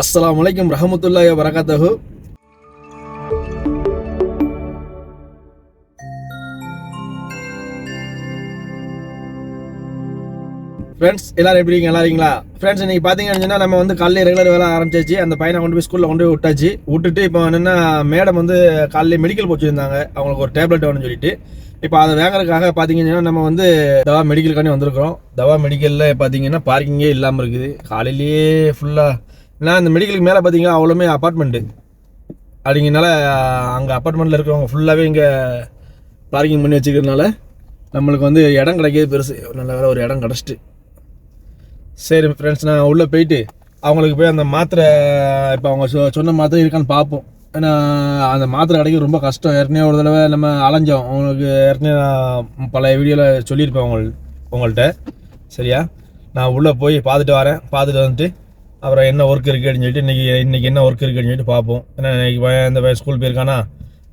அஸ்லாம் வலைக்கம் ரஹமத்துல்லாஹி வரகாத்தஹு ஃப்ரெண்ட்ஸ் எல்லாரும் எப்படி இருக்கீங்க? நல்லா இருக்கீங்களா? ஃப்ரெண்ட்ஸ் இன்னைக்கு பார்த்தீங்க சொன்னா நம்ம வந்து காலையில் ரெகுலர் வேலை ஆரம்பிச்சாச்சு. அந்த பையனை கொண்டு போய் ஸ்கூலில் கொண்டு போய் விட்டாச்சு. விட்டுட்டு இப்போ என்னென்னா மேடம் வந்து காலையில் மெடிக்கல் போச்சுருந்தாங்க. அவங்களுக்கு ஒரு டேப்லெட் வேணும்னு சொல்லிட்டு. இப்போ அதை வாங்குறதுக்காக பார்த்தீங்கன்னா நம்ம வந்து தவா மெடிக்கலுக்காண்டி வந்திருக்கிறோம். தவா மெடிக்கலில் பார்த்தீங்கன்னா பார்க்கிங்கே இல்லாமல் இருக்குது. காலையிலேயே ஃபுல்லாக ஏன்னா இந்த மெடிக்கலுக்கு மேலே பார்த்தீங்கன்னா அவ்வளோமே அப்பார்ட்மெண்ட்டு அப்படிங்கிறனால அங்கே அப்பார்ட்மெண்ட்டில் இருக்கிறவங்க ஃபுல்லாகவே இங்கே பார்க்கிங் பண்ணி வச்சுக்கிறதுனால நம்மளுக்கு வந்து இடம் கிடைக்கிது பெருசு. நல்ல வேலை ஒரு இடம் கிடச்சிட்டு. சரி ஃப்ரெண்ட்ஸ் நான் உள்ளே போயிட்டு அவங்களுக்கு போய் அந்த மாத்திரை இப்போ அவங்க சொ சொன்ன மாத்திரை இருக்கான்னு பார்ப்போம். ஏன்னா அந்த மாத்திரை கிடைக்க ரொம்ப கஷ்டம். ஏற்கனவே ஒரு தடவை நம்ம அலைஞ்சோம். உங்களுக்கு ஏற்கனவே நான் பழைய வீடியோவில் சொல்லியிருப்பேன் உங்கள் உங்கள்கிட்ட. சரியா? நான் உள்ளே போய் பார்த்துட்டு வரேன். பார்த்துட்டு வந்துட்டு அப்புறம் என்ன ஒர்க் இருக்குது அப்படின்னு சொல்லிட்டு இன்றைக்கி இன்றைக்கி என்ன ஒர்க் இருக்குதுன்னு சொல்லிட்டு பார்ப்போம். ஏன்னா இன்னைக்கு பையன் இந்த பையன் ஸ்கூல் போயிருக்கானா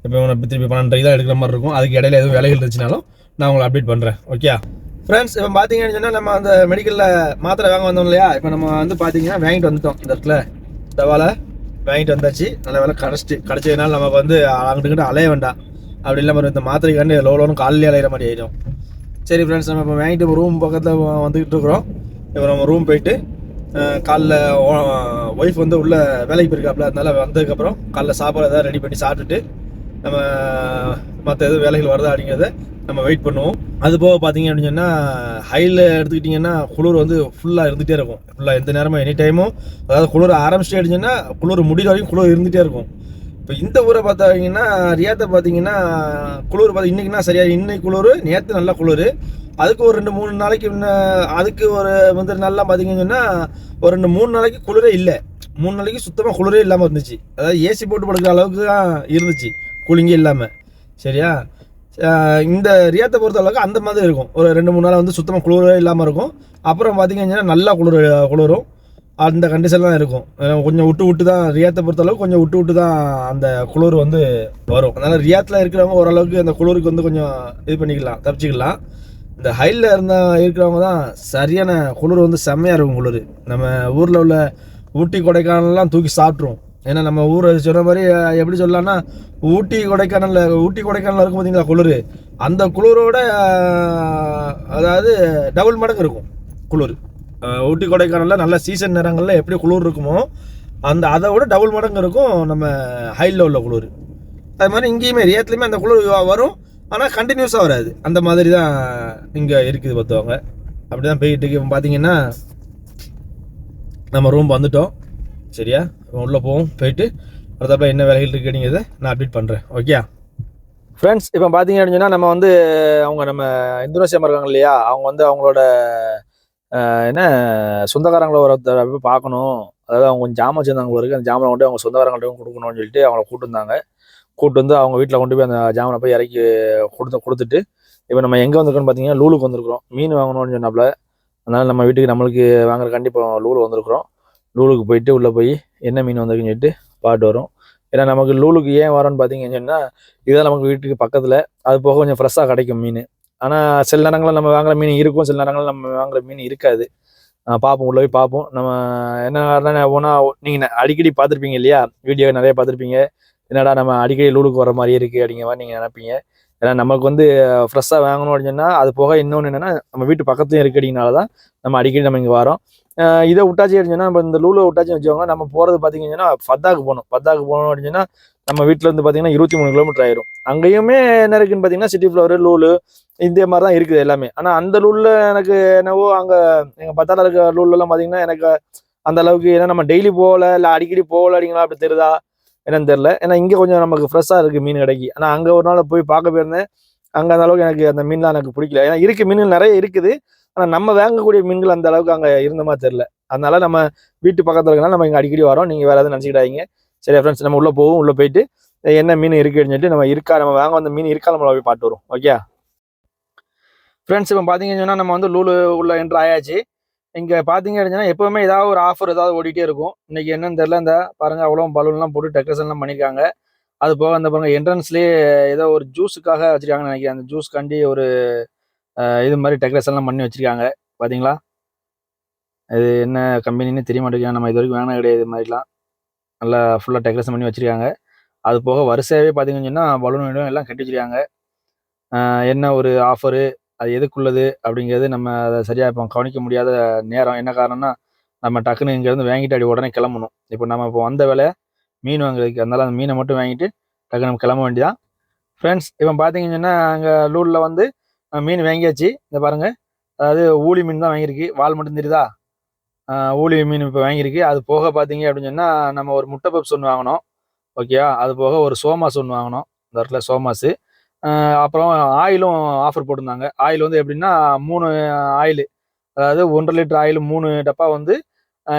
இப்போ இவனை திருப்பி பன்னெண்டரை தான் எடுக்கிற மாதிரி இருக்கும். அதுக்கு இடையில எதுவும் வேலைகள் இருந்துச்சுனாலும் நான் உங்களை அப்டேட் பண்ணுறேன் ஓகே ஃப்ரெண்ட்ஸ் இப்போ பார்த்தீங்கன்னு சொன்னால் நம்ம அந்த மெடிக்கலில் மாத்திரை வாங்க வந்தோம் இல்லையா? இப்போ நம்ம வந்து பார்த்தீங்கன்னா வாங்கிட்டு வந்துட்டோம் இந்த இடத்துல. தவால வாங்கிட்டு வந்தாச்சு. நல்ல வேலை கிடச்சிட்டு கிடச்சதுனால நமக்கு வந்து அங்கிட்டு அலைய வேண்டாம். அப்படி இல்லாமல் இந்த மாத்திரைக்காண்டி லோ லோன்னு காலையிலே அலையிற மாதிரி ஆகிடும் சரி ஃப்ரெண்ட்ஸ் நம்ம இப்போ வாங்கிட்டு ரூம் பக்கத்தில் வந்துக்கிட்டு இருக்கிறோம். இப்போ நம்ம ரூம் போயிட்டு காலைல ஒய்ஃப் வந்து உள்ள வேலைக்கு போயிருக்காப்புல அதனால வந்ததுக்கப்புறம் காலைல சாப்பாடு எதாவது ரெடி பண்ணி சாப்பிட்டுட்டு நம்ம மற்ற எதுவும் வேலைகள் வருதா அப்படிங்கிறத நம்ம வெயிட் பண்ணுவோம். அது போக பார்த்தீங்க அப்படின்னு சொன்னால் ஹையில் எடுத்துக்கிட்டிங்கன்னா குளிர் வந்து ஃபுல்லாக இருந்துகிட்டே இருக்கும். ஃபுல்லாக எந்த நேரமும் எனி டைமும் அதாவது குளிர் ஆரம்பிச்சிட்டே அப்படின்னா குளிர் முடிகிற வரைக்கும் குளிர் இருந்துகிட்டே இருக்கும். இப்போ இந்த ஊரை பார்த்தீங்கன்னா ரியாத்தை பார்த்தீங்கன்னா குளிர் பார்த்து இன்றைக்கினா சரியாக இன்னைக்கு குளிர் நேற்று நல்லா குளிர். அதுக்கு ஒரு ரெண்டு மூணு நாளைக்கு முன்ன அதுக்கு ஒரு வந்து நல்லா பார்த்தீங்கன்னு சொன்னால் ஒரு ரெண்டு மூணு நாளைக்கு குளிரே இல்லை. மூணு நாளைக்கு சுத்தமாக குளிரே இல்லாமல் இருந்துச்சு. அதாவது ஏசி போட்டு படுக்கிற அளவுக்கு தான் இருந்துச்சு கூலிங்கே இல்லாமல் சரியா? இந்த ரியாத்தை பொறுத்த அளவுக்கு அந்த மாதிரி இருக்கும். ஒரு ரெண்டு மூணு நாள் வந்து சுத்தமாக குளிரே இல்லாமல் இருக்கும். அப்புறம் பார்த்தீங்கன்னா நல்லா குளிர் குளிரும். அந்த கண்டிஷன்லாம் இருக்கும். கொஞ்சம் விட்டு விட்டு தான் ரியாத்தை பொறுத்த அளவுக்கு கொஞ்சம் விட்டு விட்டு தான் அந்த குளிர் வந்து வரும். அதனால் ரியாத்தில் இருக்கிறவங்க ஓரளவுக்கு அந்த குளிருக்கு வந்து கொஞ்சம் இது பண்ணிக்கலாம் தப்பிச்சிக்கலாம். இந்த ஹைலில் இருந்த இருக்கிறவங்க தான் சரியான குளிர் வந்து செம்மையாக இருக்கும் குளிர். நம்ம ஊரில் உள்ள ஊட்டி கொடைக்கானல்லாம் தூக்கி சாப்பிட்ருவோம் ஏன்னா நம்ம ஊரை சொன்ன மாதிரி எப்படி சொல்லலாம்னா ஊட்டி கொடைக்கானல்ல ஊட்டி கொடைக்கானல் இருக்கும் பார்த்தீங்களா குளிர்? அந்த குளிரோட அதாவது டபுள் மடங்கு இருக்கும் குளிர். ஊட்டி கொடைக்கானலில் நல்ல சீசன் நேரங்களில் எப்படி குளிர் இருக்குமோ அந்த அதை விட டபுள் மடங்கு இருக்கும் நம்ம ஹைலில் உள்ள குளிர். அது மாதிரி இங்கேயுமே ஏற்றுலையுமே அந்த குளிர் வரும். ஆனால் கண்டினியூஸாக வராது. அந்த மாதிரி தான் இங்கே இருக்குது பார்த்தவங்க அப்படி தான் போயிட்டு இருக்கு. இப்போ பார்த்தீங்கன்னா நம்ம ரூம் வந்துட்டோம். சரியா? உள்ளே போவோம். போயிட்டு அடுத்தப்ப என்ன வேலைகள் இருக்கு அப்படிங்கிறத நான் அப்டேட் பண்ணுறேன் ஓகே ஃப்ரெண்ட்ஸ் இப்போ பார்த்தீங்க அப்படின்னா நம்ம வந்து அவங்க நம்ம இந்தோனேசியா இருக்காங்க இல்லையா? அவங்க வந்து அவங்களோட என்ன சொந்தக்காரங்களை ஒருத்தர் போய் பார்க்கணும். அதாவது அவங்க கொஞ்சம் ஜாமான் வச்சிருந்தாங்க இருக்கு. அந்த ஜாமான் கொண்டு அவங்க சொந்தக்காரங்கள்ட்ட கொடுக்கணும்னு சொல்லிட்டு அவங்கள கூட்டு வந்தாங்க கூட்டு வந்து அவங்க வீட்டில் கொண்டு போய் அந்த ஜாமனை போய் இறக்கி கொடுத்து கொடுத்துட்டு இப்போ நம்ம எங்கே வந்திருக்கோம்னு பார்த்தீங்கன்னா லூலுக்கு வந்திருக்கிறோம். மீன் வாங்கணும்னு சொன்னாப்புல அதனால் நம்ம வீட்டுக்கு நம்மளுக்கு வாங்குற கண்டிப்பாக லூலு வந்திருக்கிறோம். லூலுக்கு போயிட்டு உள்ளே போய் என்ன மீன் வந்திருக்குன்னு சொல்லிட்டு பாட்டு வரும். ஏன்னா நமக்கு லூலுக்கு ஏன் வரோன்னு பார்த்தீங்கன்னு சொன்னால் இதுதான் நமக்கு வீட்டுக்கு பக்கத்தில். அது போக கொஞ்சம் ஃப்ரெஷ்ஷாக கிடைக்கும் மீன். ஆனால் சில நேரங்களில் நம்ம வாங்குற மீன் இருக்கும் சில நேரங்களில் நம்ம வாங்குற மீன் இருக்காது. பார்ப்போம் உள்ளே போய் பார்ப்போம். நம்ம என்ன ஒன்றா நீங்கள் அடிக்கடி பார்த்துருப்பீங்க இல்லையா? வீடியோ நிறைய பார்த்துருப்பீங்க. என்னடா நம்ம அடிக்கடி லூலுக்கு வர மாதிரி இருக்குது அப்படிங்கிற மாதிரி நீங்கள் நினைப்பீங்க. ஏன்னா நமக்கு வந்து ஃப்ரெஷ்ஷாக வாங்கணும் அப்படின்னு சொன்னால் அது போக இன்னொன்று என்னென்னா நம்ம வீட்டு பக்கத்துலையும் இருக்குது அப்படிங்கனால தான் நம்ம அடிக்கடி நம்ம இங்கே வரோம் இதை விட்டாச்சு அப்படின்னா நம்ம இந்த லூலை விட்டாச்சு வச்சுக்கோங்க நம்ம போகிறது பார்த்தீங்கன்னா ஃபத்தாக்கு போகணும். ஃபத்தாக்கு போகணும் அப்படின்னா நம்ம வீட்டில் இருந்து பார்த்தீங்கன்னா இருபத்தி மூணு கிலோமீட்டர் ஆயிரும். அங்கேயுமே என்ன இருக்குன்னு பார்த்தீங்கன்னா சிட்டி ஃப்ளவர் லூலு இந்த மாதிரி தான் இருக்குது எல்லாமே. ஆனால் அந்த லூலில் எனக்கு என்னவோ அங்கே எங்கள் பத்தால இருக்க லூலெலாம் பார்த்தீங்கன்னா எனக்கு அந்த அளவுக்கு ஏன்னா நம்ம டெய்லி போகல இல்லை அடிக்கடி போகல அப்படிங்களா அப்படி தெரியுதா? என்னன்னு தெரில ஏன்னா இங்கே கொஞ்சம் நமக்கு ஃப்ரெஷ்ஷாக இருக்குது மீன் கிடைக்கி. ஆனால் அங்கே ஒரு நாள் போய் பார்க்க போயிருந்தேன். அங்கே அந்த அளவுக்கு எனக்கு அந்த மீன்லாம் எனக்கு பிடிக்கல. ஏன்னா இருக்குது மீன்கள் நிறைய இருக்குது. ஆனால் நம்ம வாங்கக்கூடிய மீன்கள் அந்த அளவுக்கு அங்கே இருந்த மாதிரி தெரில அதனால நம்ம வீட்டு பக்கத்தில் இருக்கனால நம்ம இங்கே அடிக்கடி வரோம். நீங்கள் வேறு எதுவும் நினச்சிக்கிடாதீங்க. சரி ஃப்ரெண்ட்ஸ் நம்ம உள்ளே போவோம். உள்ளே போயிட்டு என்ன மீன் இருக்குதுன்னு சொல்லிட்டு நம்ம இருக்கா நம்ம வாங்க வந்த மீன் இருக்கா நம்மள போய் பார்த்து வரும் ஓகே ஃப்ரெண்ட்ஸ் இப்போ பார்த்தீங்கன்னு சொன்னால் நம்ம வந்து லூலு உள்ள என்ட்ரு ஆயாச்சு. இங்கே பார்த்தீங்க அப்படின்னா எப்போவுமே ஏதாவது ஒரு ஆஃபர் ஏதாவது ஓடிட்டே இருக்கும். இன்றைக்கி என்னன்னு தெரில இந்த பாருங்கள் அவ்வளோ பலூன்லாம் போட்டு டெக்கரேஷன்லாம் பண்ணியிருக்காங்க அது போக அந்த பாருங்கள் என்ட்ரன்ஸ்லேயே ஏதோ ஒரு ஜூஸுக்காக வச்சிருக்காங்கன்னு நினைக்கிறேன். அந்த ஜூஸ்க்காண்டி ஒரு இது மாதிரி டெக்கரேஷன்லாம் பண்ணி வச்சிருக்காங்க. பார்த்தீங்களா இது என்ன கம்பெனின்னு தெரிய மாட்டேங்குது. நம்ம இது வரைக்கும் வேணாம் கிடையாது இது மாதிரிலாம். நல்லா ஃபுல்லாக டெக்கரேஷன் பண்ணி வச்சுருக்காங்க. அது போக வரிசையாகவே பார்த்தீங்கன்னு சொன்னால் பலூன் இடம் எல்லாம் கட்டி வச்சுருக்காங்க. என்ன ஒரு ஆஃபரு அது எதுக்குள்ளது அப்படிங்கிறது நம்ம அதை சரியாக இப்போ கவனிக்க முடியாத நேரம். என்ன காரணம்னா நம்ம டக்குன்னு இங்கேருந்து வாங்கிட்டு அப்படி உடனே கிளம்பணும். இப்போ நம்ம இப்போ வந்த வேலை மீன் வாங்குறதுக்கு. அதனால அந்த மீனை மட்டும் வாங்கிட்டு டக்குன்னு நம்ம கிளம்ப வேண்டியதான் ஃப்ரெண்ட்ஸ் இப்போ பார்த்தீங்கன்னா சொன்னால் அங்கே லூரில் வந்து மீன் வாங்கியாச்சு. இந்த பாருங்க. அதாவது ஊழி மீன் தான் வாங்கியிருக்கு. வால் மட்டும் தெரியுதா? ஊழி மீன் இப்போ வாங்கியிருக்கு. அது போக பார்த்தீங்க அப்படின்னு சொன்னால் நம்ம ஒரு முட்டை பப்ஸ் ஒன்று வாங்கினோம் ஓகேவா அது போக ஒரு சோமாஸ் ஒன்று வாங்கினோம் இந்த இடத்துல சோமாஸு. அப்புறம் ஆயிலும் ஆஃபர் போட்டிருந்தாங்க. ஆயில் வந்து எப்படின்னா மூணு ஆயில். அதாவது ஒன்றரை லிட்டர் ஆயில் மூணு டப்பா வந்து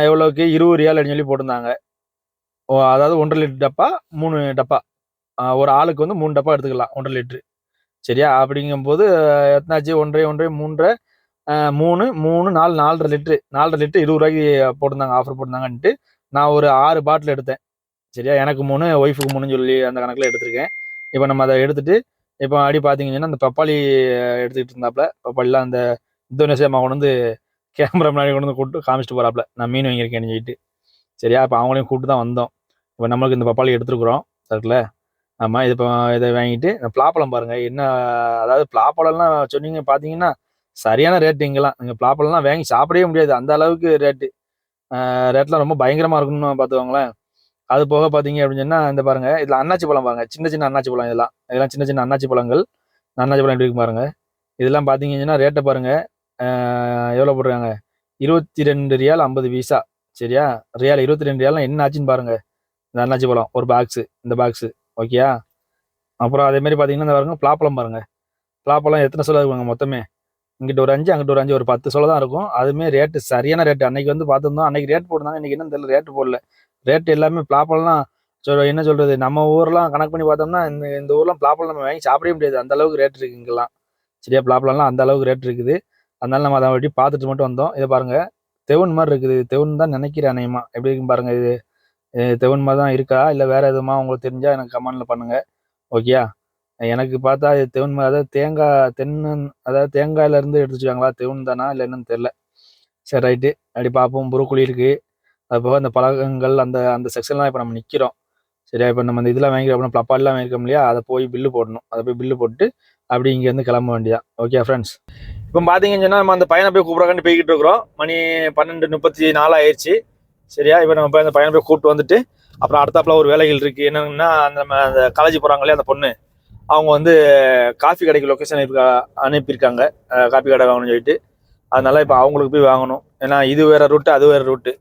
எவ்வளோக்கு இருபது ரியால் அப்படின்னு சொல்லி போட்டிருந்தாங்க. ஓ அதாவது ஒன்றரை லிட்டர் டப்பா மூணு டப்பா. ஒரு ஆளுக்கு வந்து மூணு டப்பா எடுத்துக்கலாம். ஒன்றரை லிட்ரு சரியா? அப்படிங்கும்போது எத்தனாச்சு? ஒன்றரை ஒன்றரை மூன்றரை மூணு மூணு நாலு நாலரை லிட்ரு நாலரை லிட்டரு இருபது ரூபாய்க்கு போட்டிருந்தாங்க ஆஃபர் போட்டிருந்தாங்கன்ட்டு. நான் ஒரு ஆறு பாட்டில் எடுத்தேன். சரியா? எனக்கு மூணு ஒய்ஃபுக்கு மூணுன்னு சொல்லி அந்த கணக்கில் எடுத்திருக்கேன். இப்போ நம்ம அதை எடுத்துட்டு இப்போ அடி பார்த்தீங்கன்னா அந்த பப்பாளி எடுத்துக்கிட்டு இருந்தாப்புல பப்பாளிலாம் அந்த இந்தோனேசியா அம்மா கொண்டு வந்து கேமரா முன்னாடி கொண்டு வந்து கூப்பிட்டு காமிச்சிட்டு போகிறாப்புல நான் மீன் வாங்கியிருக்கேன்னு சொல்லிட்டு. சரியா? இப்போ அவங்களையும் கூப்பிட்டு தான் வந்தோம். இப்போ நம்மளுக்கு இந்த பப்பாளி எடுத்துருக்குறோம் இருக்குல்ல ஆமாம் இது இப்போ இதை வாங்கிட்டு இந்த பலாப்பழம் பாருங்க என்ன அதாவது பலாப்பழம்லாம் சொன்னீங்க பார்த்தீங்கன்னா சரியான ரேட்டு இங்கெல்லாம். இங்கே பலாப்பழம்லாம் வாங்கி சாப்பிடவே முடியாது. அந்த அளவுக்கு ரேட்டு ரேட்லாம் ரொம்ப பயங்கரமாக இருக்குன்னு பார்த்துக்கோங்களேன் அது போக பார்த்தீங்க அப்படின்னு சொன்னா இந்த பாருங்க இதில் அன்னாச்சி பழம் பாருங்க சின்ன சின்ன அன்னாச்சி பழம் இதெல்லாம். இதெல்லாம் சின்ன சின்ன அன்னாச்சி பழங்கள். அண்ணாச்சி அன்னாச்சி பழம் எப்படி இருக்கு பாருங்க. இதெல்லாம் பார்த்தீங்கன்னா ரேட்டை பாருங்க எவ்வளோ போடுறாங்க இருபத்தி ரெண்டு ரியால் ஐம்பது வீசா சரியா? ரியால் இருபத்தி ரெண்டு ரியால் என்ன ஆச்சுன்னு பாருங்க. இந்த அன்னாச்சி பழம் ஒரு பாக்ஸு இந்த பாக்ஸு ஓகேயா அப்புறம் அதேமாரி பார்த்தீங்கன்னா இந்த பாருங்க பலாப்பழம் பாருங்க. பலாப்பழம் எத்தனை சொல்ல இருக்குங்க மொத்தமே. இங்கிட்ட ஒரு அஞ்சு அங்கிட்ட ஒரு அஞ்சு ஒரு பத்து சொல்ல தான் இருக்கும். அதுவுமே ரேட்டு சரியான ரேட்டு அன்னைக்கு வந்து பார்த்துருந்தோம் அன்னைக்கு ரேட் போட்டிருந்தாங்க. இன்னைக்கு என்ன தெரியல ரேட்டு போடல. ரேட் எல்லாமே பலாப்பழம்லாம் சொல் என்ன சொல்றது நம்ம ஊர்லாம் கணக்கு பண்ணி பார்த்தோம்னா இந்த இந்த ஊர்லாம் பலாப்பழம் நம்ம வாங்கி சாப்பிடவே முடியாது. அந்த அளவுக்கு ரேட் இருக்கு இங்கெல்லாம். சரியா? பலாப்பழம்லாம் அந்த அளவுக்கு ரேட் இருக்குது. அதனால நம்ம அதை வட்டி பார்த்துட்டு மட்டும் வந்தோம். இதை பாருங்க தெவுன் மாதிரி இருக்குது. தெவுன் தான் நினைக்கிறேன் அநேகமாக எப்படி இருக்குன்னு பாருங்க இது. இது மாதிரி தான் இருக்கா? இல்லை வேற எதுவுமா உங்களுக்கு தெரிஞ்சா எனக்கு கமெண்ட்ல பண்ணுங்க. ஓகேயா எனக்கு பார்த்தா இது தெவன் மாதிரி அதாவது தேங்காய் தென்னு அதாவது தேங்காயில இருந்து எடுத்து வச்சுக்காங்களா தெவுன் தானா? இல்லை என்னன்னு தெரில சரி ரைட்டு அப்படி பார்ப்போம். புருக்குழி இருக்கு. அது போக அந்த பழகங்கள் அந்த அந்த செக்ஷன்லாம் இப்போ நம்ம நிற்கிறோம் சரியா? இப்போ நம்ம இந்த இதெல்லாம் வாங்கிக்கிறோம் அப்படின்னா ப்ளப்பால்லாம் வாங்கிருக்கோம் இல்லையா? அதை போய் பில்லு போடணும். அதை போய் பில்லு போட்டு அப்படி இங்கேருந்து கிளம்ப வேண்டியதான் ஓகே ஃப்ரெண்ட்ஸ் இப்போ பார்த்தீங்கன்னு சொன்னால் நம்ம அந்த பையனை போய் கூப்பிட்றாங்கன்னு போய்கிட்டு இருக்கிறோம். மணி பன்னெண்டு முப்பத்தி நாலு ஆயிடுச்சு. சரியா? இப்போ நம்ம போய் அந்த பையனை போய் கூப்பிட்டு வந்துட்டு அப்புறம் அடுத்தாப்புல ஒரு வேலைகள் இருக்குது என்னன்னா அந்த நம்ம அந்த காலேஜ் போகிறாங்களே அந்த பொண்ணு? அவங்க வந்து காஃபி கடைக்கு லொக்கேஷன் அனுப்பியிருக்காங்க. காஃபி கடை வாங்கணும்னு சொல்லிட்டு. அதனால இப்போ அவங்களுக்கு போய் வாங்கணும். ஏன்னா இது வேறு ரூட்டு அது வேற ரூட்டு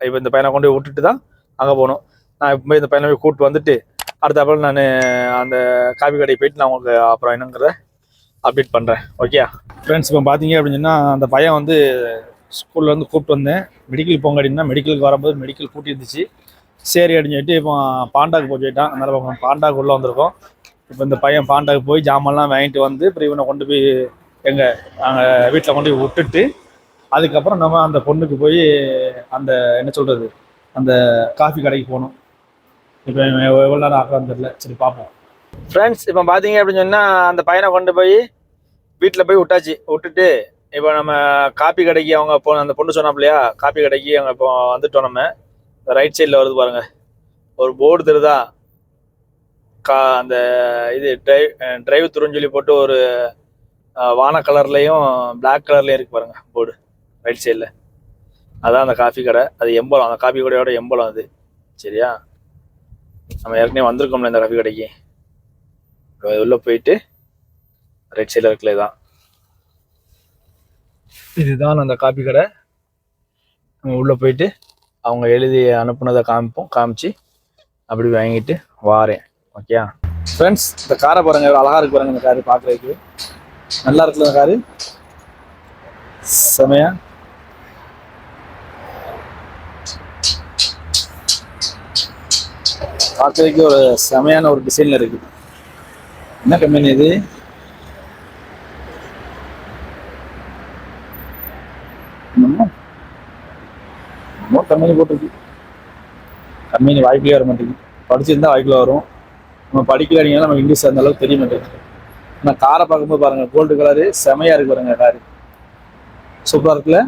இப்போ இந்த பையனை கொண்டு போய் விட்டுட்டு தான் அங்கே போகணும். நான் இப்போ போய் இந்த பையனை போய் கூப்பிட்டு வந்துட்டு அடுத்தாப்புல நான் அந்த காஃபி கடைக்கு போயிட்டு நான் உங்களுக்கு அப்புறம் என்னங்கிறத அப்டேட் பண்ணுறேன் ஓகே ஃப்ரெண்ட்ஸ் இப்போ பார்த்தீங்க அப்படின்னு சொன்னால் அந்த பையன் வந்து ஸ்கூல்லேருந்து கூப்பிட்டு வந்தேன். மெடிக்கல் போங்க அப்படின்னா மெடிக்கலுக்கு வரும்போது மெடிக்கல் கூட்டி இருந்துச்சு சரி அப்படின்னு சொல்லிட்டு இப்போ பாண்டாக்கு போய் போயிட்டான். அதனால் இப்போ பாண்டாக்கு உள்ளே வந்திருக்கோம். இப்போ இந்த பையன் பாண்டாக்கு போய் ஜாமான்லாம் வாங்கிட்டு வந்து அப்புறம் இவனை கொண்டு போய் எங்கள் நாங்கள் வீட்டில் கொண்டு போய் விட்டுட்டு அதுக்கப்புறம் நம்ம அந்த பொண்ணுக்கு போய் அந்த என்ன சொல்கிறது அந்த காஃபி கடைக்கு போகணும் இப்போ எவ்வளோ நேரம் ஆக்கலாம் தெரியல. சரி பார்ப்போம். ஃப்ரெண்ட்ஸ் இப்போ பார்த்தீங்க அப்படின்னு சொன்னால் அந்த பையனை கொண்டு போய் வீட்டில் போய் விட்டாச்சு. விட்டுட்டு இப்போ நம்ம காப்பி கடைக்கு அவங்க போ அந்த பொண்ணு சொன்னாப்லையா காப்பி கடைக்கு அவங்க இப்போ வந்துட்டோம் நம்ம. ரைட் சைடில் வருது பாருங்க. ஒரு போர்டு தெரியுதா? கா அந்த இது டிரைவ் டிரைவ் துருன்னு சொல்லி போட்டு ஒரு வான கலர்லேயும் பிளாக் கலர்லேயும் இருக்கு பாருங்க போர்டு ரைட் சைடில் அதான் அந்த காஃபி கடை. அது எம்பலம். அந்த காஃபி கடையோட எம்பலம் அது. சரியா? நம்ம ஏற்கனவே வந்திருக்கோம்ல இந்த காஃபி கடைக்கு. உள்ளே போயிட்டு ரைட் சைடில் இருக்கல தான். இதுதான் அந்த காப்பி கடை. நம்ம உள்ள போயிட்டு அவங்க எழுதி அனுப்புனதை காமிப்போம். காமிச்சு அப்படி வாங்கிட்டு வாரேன். ஓகேயா ஃப்ரெண்ட்ஸ் இந்த காரை பாருங்க. அழகாக அழகா இருக்கு பாருங்க இந்த காரு பார்க்குறதுக்கு. நல்லா இருக்குல்ல இந்த காரு? செமையா? பார்க்கறதுக்கு ஒரு செமையான ஒரு டிசைனில் இருக்கு. என்ன கம்பெனி இது? கம்பெனி போட்டிருக்கு. கம்பெனி வாய்ப்பிலே வர மாட்டேங்குது. படிச்சிருந்தா வாய்ப்பில் வரும். நம்ம படிக்கல நமக்கு இங்கிலீஷ் அந்த அளவுக்கு தெரிய மாட்டேங்குது. ஆனால் காரை பார்க்கும்போது பாருங்க கோல்டு கலரு செமையாக இருக்கு பாருங்க காரு சூப்பரா இருக்குல்ல?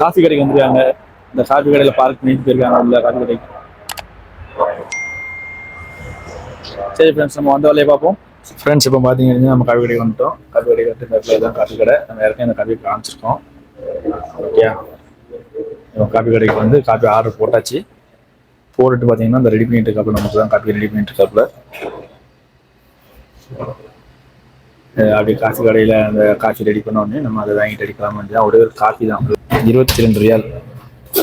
காஃபி கடைக்கு வந்துருக்காங்க. இந்த காஃபி கடையில் பார்க் பண்ணிட்டு போயிருக்காங்க உள்ள காஃபி கடைக்கு. சரி ஃப்ரெண்ட்ஸ் நம்ம வந்த வேலையை பார்ப்போம். ஃப்ரெண்ட்ஸ் இப்போ பார்த்தீங்கன்னா நம்ம காஃபி கடைக்கு வந்துட்டோம். காஃபி கடைக்கு வந்து இந்த இடத்துல தான் காஃபி கடை. நம்ம ஏற்கனவே இந்த காஃபி காமிச்சிருக்கோம். ஓகே. காப்பி காஃபி கடைக்கு வந்து காப்பி ஆர்டர் போட்டாச்சு. போட்டுட்டு பார்த்தீங்கன்னா அந்த ரெடி பண்ணிட்டு கப்பில் நமக்கு தான் காப்பி ரெடி பண்ணிட்டு கப்பில் அப்படி காஃபி கடையில் அந்த காஃபி ரெடி பண்ண உடனே நம்ம அதை வாங்கிட்டு அடிக்கலாம் வேண்டியதான் ஒரே ஒரு காஃபி தான். இருபத்தி ரெண்டு ரியால்.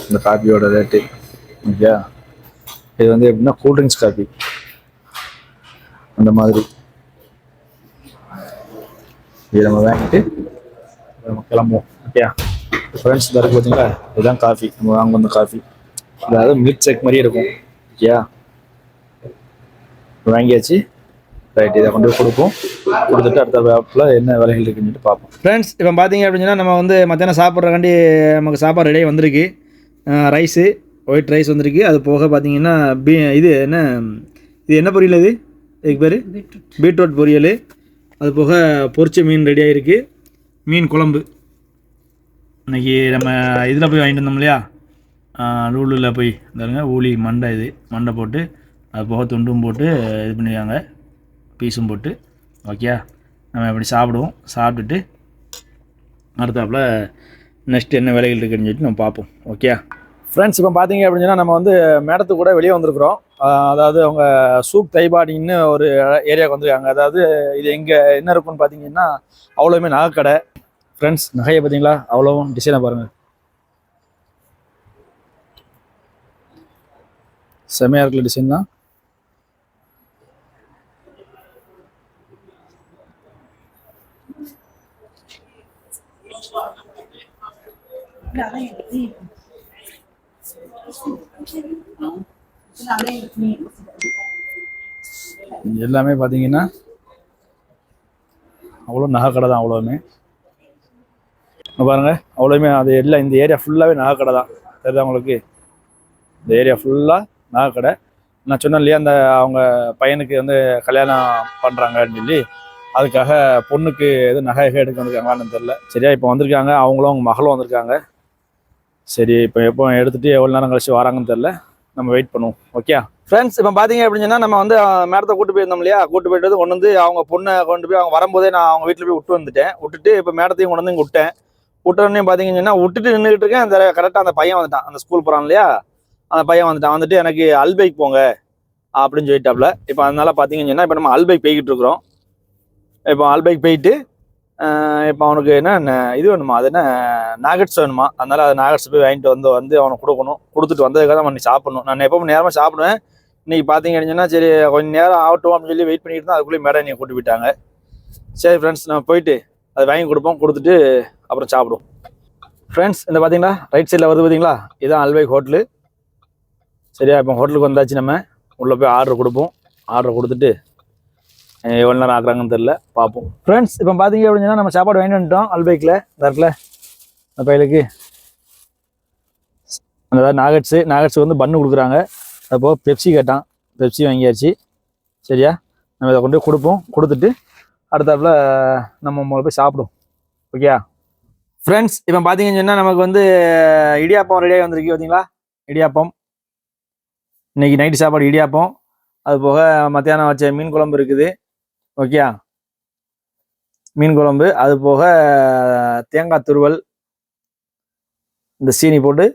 இந்த காஃபியோட ரேட்டு ஓகே. இது வந்து எப்படின்னா கூல்ட்ரிங்க்ஸ் காஃபி அந்த மாதிரி. இதை நம்ம வாங்கிட்டு நம்ம கிளம்புவோம். ஓகே. ஃப்ரெண்ட்ஸ் தரக்கு பார்த்தீங்களா இதுதான் காஃபி நம்ம வாங்க வந்த காஃபி அதாவது மில்க் ஷேக் மாதிரியே இருக்கும். ஓகே வாங்கியாச்சு. ரைட் இதை கொண்டு போய் கொடுப்போம். கொடுத்துட்டு அடுத்த வேப்பில் என்ன விலைகள் இருக்குன்னு பார்ப்போம். ஃப்ரெண்ட்ஸ் இப்போ பார்த்தீங்க அப்படின்னா நம்ம வந்து மத்தியானம் சாப்பிட்றக்காண்டி நமக்கு சாப்பாடு ரெடியாக வந்திருக்கு. ரைஸு ஒயிட் ரைஸ் வந்திருக்கு. அது போக பார்த்தீங்கன்னா பீ இது என்ன இது என்ன பொரியல் இது இதுக்கு பேர்? பீட்ரூட் பொரியல். அது போக பொரிச்ச மீன் ரெடியாக இருக்குது மீன் குழம்பு. இன்னைக்கு நம்ம இதில் போய் வாங்கிட்டு வந்தோம் இல்லையா? லூலில் போய். இந்த ஊழி மண்டை இது. மண்டை போட்டு அது போக துண்டும் போட்டு இது பண்ணிடுவாங்க பீஸும் போட்டு. ஓகே நம்ம இப்படி சாப்பிடுவோம். சாப்பிட்டுட்டு அடுத்தாப்புல நெக்ஸ்ட் என்ன வேலைகள் இருக்குன்னு சொல்லிட்டு நம்ம பார்ப்போம். ஓகே ஃப்ரெண்ட்ஸ் இப்போ பார்த்தீங்க அப்படின்னா நம்ம வந்து மேடத்துக்கு கூட வெளியே வந்திருக்கிறோம். அதாவது அவங்க சூப் தைபாடின்னு ஒரு ஏரியாவுக்கு வந்திருக்காங்க. அதாவது இது எங்கே என்ன இருக்குன்னு பார்த்தீங்கன்னா அவ்வளோவுமே நகைக்கடை. ஃப்ரெண்ட்ஸ் நகையை பார்த்தீங்களா? அவ்வளோவும் டிசைனை பாருங்கள் செமையாக இருக்கிற டிசைன் தான் எல்லாமே பார்த்தீங்கன்னா அவ்வளோ நகை கடை தான் அவ்வளோவுமே. பாருங்கள் பாருங்க அவ்வளோவுமே அது எல்லாம் இந்த ஏரியா ஃபுல்லாகவே நகைக்கடை தான். தெரியுதா உங்களுக்கு? இந்த ஏரியா ஃபுல்லாக நகைக்கடை. நான் சொன்னேன் இல்லையா அந்த அவங்க பையனுக்கு வந்து கல்யாணம் பண்ணுறாங்கன்னு சொல்லி அதுக்காக பொண்ணுக்கு எதுவும் நகை எடுக்க வந்திருக்காங்களான்னு தெரில சரியா இப்போ வந்திருக்காங்க அவங்களும் அவங்க மகளும் வந்திருக்காங்க. சரி இப்போ எப்போ எடுத்துகிட்டு எவ்வளோ நேரம் கழிச்சு வராங்கன்னு தெரில நம்ம வெயிட் பண்ணுவோம் ஓகே ஃப்ரெண்ட்ஸ் இப்போ பார்த்தீங்க அப்படின்னு சொன்னால் நம்ம வந்து மேடத்தை கூட்டு போயிருந்தோம் இல்லையா? கூட்டு போயிட்டு கொண்டு வந்து அவங்க பொண்ணை கொண்டு போய் அவங்க வரும்போதே நான் அவங்க வீட்டில் போய் விட்டு வந்துட்டேன். விட்டுட்டு இப்போ மேடத்தையும் கொண்டு வந்து இங்கே விட்டேன். விட்டோடனே பார்த்தீங்கன்னு விட்டுட்டு நின்றுட்டு இருக்கேன். அந்த கரெக்டாக அந்த பையன் வந்துட்டான். அந்த ஸ்கூல் போகிறான் இல்லையா? அந்த பையன் வந்துட்டான். வந்துட்டு எனக்கு அல்பைக் போங்க அப்படின்னு சொல்லிட்டாப்ல. இப்போ அதனால பார்த்தீங்கன்னு சொன்னால் இப்போ நம்ம அல்பைக் போய்கிட்டு இருக்கிறோம். இப்போ அல்பைக் போயிட்டு இப்போ அவனுக்கு என்ன இது வேணுமா? அது என்ன நாகட்ஸ் வேணுமா? அதனால அது நாகட்ஸ் போய் வாங்கிட்டு வந்து வந்து அவனுக்கு கொடுக்கணும். கொடுத்துட்டு வந்ததுக்காக தான் பண்ணி சாப்பிடணும். நான் எப்பவும் நேரமாக சாப்பிடுவேன். இன்னைக்கு பார்த்தீங்கன்னு சரி கொஞ்சம் நேரம் ஆகட்டும் அப்படின்னு சொல்லி வெயிட் பண்ணிட்டு தான் அதுக்குள்ளேயே மேடம் நீங்கள் கூட்டி போயிட்டாங்க. சரி ஃப்ரெண்ட்ஸ் நான் போயிட்டு அதை வாங்கி கொடுப்போம் கொடுத்துட்டு அப்புறம் சாப்பிடுவோம். ஃப்ரெண்ட்ஸ் இந்த பார்த்தீங்களா ரைட் சைடில் வருது பார்த்தீங்களா இதுதான் அல்வை ஹோட்டலு சரியா? இப்போ ஹோட்டலுக்கு வந்தாச்சு நம்ம. உள்ளே போய் ஆர்டர் கொடுப்போம். ஆர்டர் கொடுத்துட்டு எவ்வளோ நேரம் ஆக்குறாங்கன்னு தெரில பார்ப்போம். ஃப்ரெண்ட்ஸ் இப்போ பார்த்தீங்க அப்படின்னா நம்ம சாப்பாடு வாங்கிட்டு வந்துட்டோம் அல்பைக்கில் இந்த அந்த பையலுக்கு அந்த நாகட்ஸு நாகட்ஸுக்கு வந்து பன்னு கொடுக்குறாங்க. அப்போது பெப்சி கேட்டான். பெப்சி வாங்கியாச்சு. சரியா? நம்ம இதை கொண்டு போய் கொடுப்போம். கொடுத்துட்டு அடுத்தாப்புல நம்ம முதல்ல போய் சாப்பிடுவோம். ஓகே ஃப்ரெண்ட்ஸ் இப்போ பார்த்தீங்கன்னு சொன்னால் நமக்கு வந்து இடியாப்பம் ரெடியாகி வந்திருக்கு பார்த்தீங்களா இடியாப்பம். இன்னைக்கு நைட்டு சாப்பாடு இடியாப்பம். அது போக மத்தியானம் வச்ச மீன் குழம்பு இருக்குது. ஓகே மீன் குழம்பு. அது போக தேங்காய் துருவல். இந்த சீனி போட்டு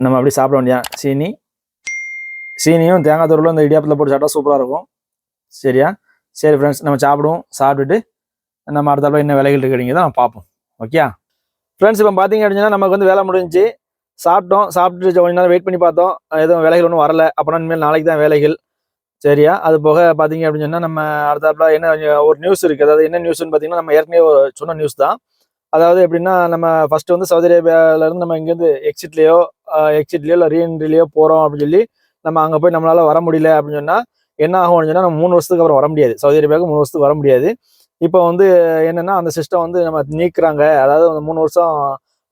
நம்ம அப்படியே சாப்பிட வேண்டியா சீனி. சீனியும் தேங்காய் துருவலும் இந்த இடியாப்பத்தில் போட்டு சாப்பிட்டா சூப்பராக இருக்கும். சரியா? சரி ஃப்ரெண்ட்ஸ் நம்ம சாப்பிடுவோம். சாப்பிட்டுட்டு நம்ம அடுத்தாப்புல என்ன வேலைகள் இருக்கிறீங்க தான் பார்ப்போம். ஓகே ஃப்ரெண்ட்ஸ் இப்போ பார்த்தீங்க அப்படின்னா நமக்கு வந்து வேலை முடிஞ்சுச்சு. சாப்பிட்டோம். சாப்பிட்டு கொஞ்ச நேரம் வெயிட் பண்ணி பார்த்தோம். எதுவும் வேலைகள் ஒன்றும் வரல. அப்புறம் இனிமேல் நாளைக்கு தான் வேலைகள். சரியா? அது போக பார்த்தீங்க அப்படின்னு சொன்னால் நம்ம அடுத்தாப்புல என்ன ஒரு நியூஸ் இருக்குது அதாவது என்ன நியூஸ்னு பார்த்தீங்கன்னா நம்ம ஏற்கனவே சொன்ன நியூஸ் தான். அதாவது எப்படின்னா நம்ம ஃபர்ஸ்ட் வந்து சவுதி அரேபியாவிலேருந்து நம்ம இங்கேருந்து எக்ஸிட்லேயோ எக்ஸிட்லேயோ இல்லை ரீஎன்ட்ரிலேயோ போகிறோம் அப்படின்னு சொல்லி நம்ம அங்கே போய் நம்மளால் வர முடியல அப்படின்னு சொன்னால் என்ன ஆகும்னு சொன்னால் நம்ம மூணு வருஷத்துக்கு அப்புறம் வர முடியாது. சவுதி அரேபியாவுக்கு மூணு வருஷத்துக்கு வர முடியாது. இப்போ வந்து என்னென்னா அந்த சிஸ்டம் வந்து நம்ம நீக்கிறாங்க. அதாவது அந்த மூணு வருஷம்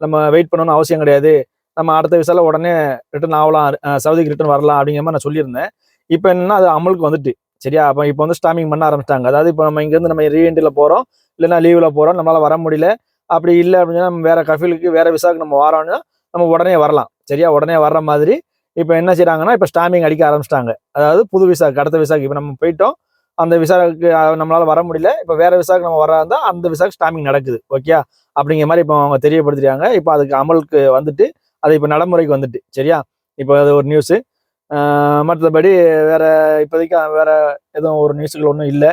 நம்ம வெயிட் பண்ணணும்னு அவசியம் கிடையாது. நம்ம அடுத்த விசால உடனே ரிட்டர்ன் ஆகலாம். சவுதிக்கு ரிட்டர்ன் வரலாம் அப்படிங்கிற மாதிரி நான் சொல்லியிருந்தேன். இப்போ என்னன்னா அது அமலுக்கு வந்துட்டு சரியா? அப்போ இப்போ வந்து ஸ்டாமிங் பண்ண ஆரம்பிச்சிட்டாங்க. அதாவது இப்போ நம்ம இங்கேருந்து நம்ம ரீஎன்ட்ரியில் போகிறோம் இல்லைன்னா லீவில் போகிறோம் நம்மளால் வர முடியல. அப்படி இல்லை அப்படின்னா நம்ம வேறு கஃபீலுக்கு வேறு விசாவுக்கு நம்ம வரோம்னா நம்ம உடனே வரலாம். சரியா? உடனே வர்ற மாதிரி இப்போ என்ன செய்கிறாங்கன்னா இப்போ ஸ்டாம்பிங் அடிக்க ஆரம்பிச்சிட்டாங்க. அதாவது புது விசாக்கு அடுத்த விசாக்கு. இப்போ நம்ம போயிட்டோம். அந்த விசாவுக்கு நம்மளால் வர முடியல. இப்போ வேற விசாக்கு நம்ம வரா இருந்தால் அந்த விசாக்கு ஸ்டாம்பிங் நடக்குது. ஓகே அப்படிங்கிற மாதிரி இப்போ அவங்க தெரியப்படுத்திட்டாங்க. இப்போ அதுக்கு அமலுக்கு வந்துட்டு அது இப்போ நடைமுறைக்கு வந்துட்டு. சரியா? இப்போ அது ஒரு நியூஸு மற்றபடி வேறு இப்போதைக்கு வேறு எதுவும் ஒரு நியூஸுகள் ஒன்றும் இல்லை.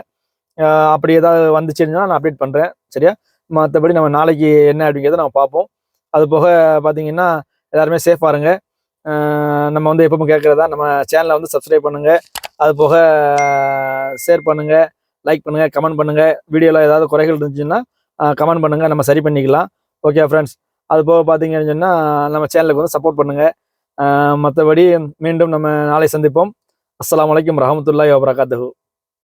அப்படி ஏதாவது வந்துச்சுன்னா நான் அப்டேட் பண்ணுறேன் சரியா? மற்றபடி நம்ம நாளைக்கு என்ன அப்படிங்கிறத நம்ம பார்ப்போம். அது போக பார்த்தீங்கன்னா எல்லாருமே சேஃபாக இருங்க. நம்ம வந்து எப்பவும் கேட்குறதா நம்ம சேனலை வந்து சப்ஸ்கிரைப் பண்ணுங்கள் அது போக ஷேர் பண்ணுங்கள் லைக் பண்ணுங்கள் கமெண்ட் பண்ணுங்கள் வீடியோவில் ஏதாவது குறைகள் இருந்துச்சுன்னா கமெண்ட் பண்ணுங்க. நம்ம சரி பண்ணிக்கலாம். ஓகே ஃப்ரெண்ட்ஸ் அது போக பார்த்தீங்கன்னு சொன்னால் நம்ம சேனலுக்கு வந்து சப்போர்ட் பண்ணுங்கள் மற்றபடி மீண்டும் நம்ம நாளை சந்திப்போம். அஸ்லாம் வலைக்கம் ரஹமத்துல்லாஹி வபரகாத்து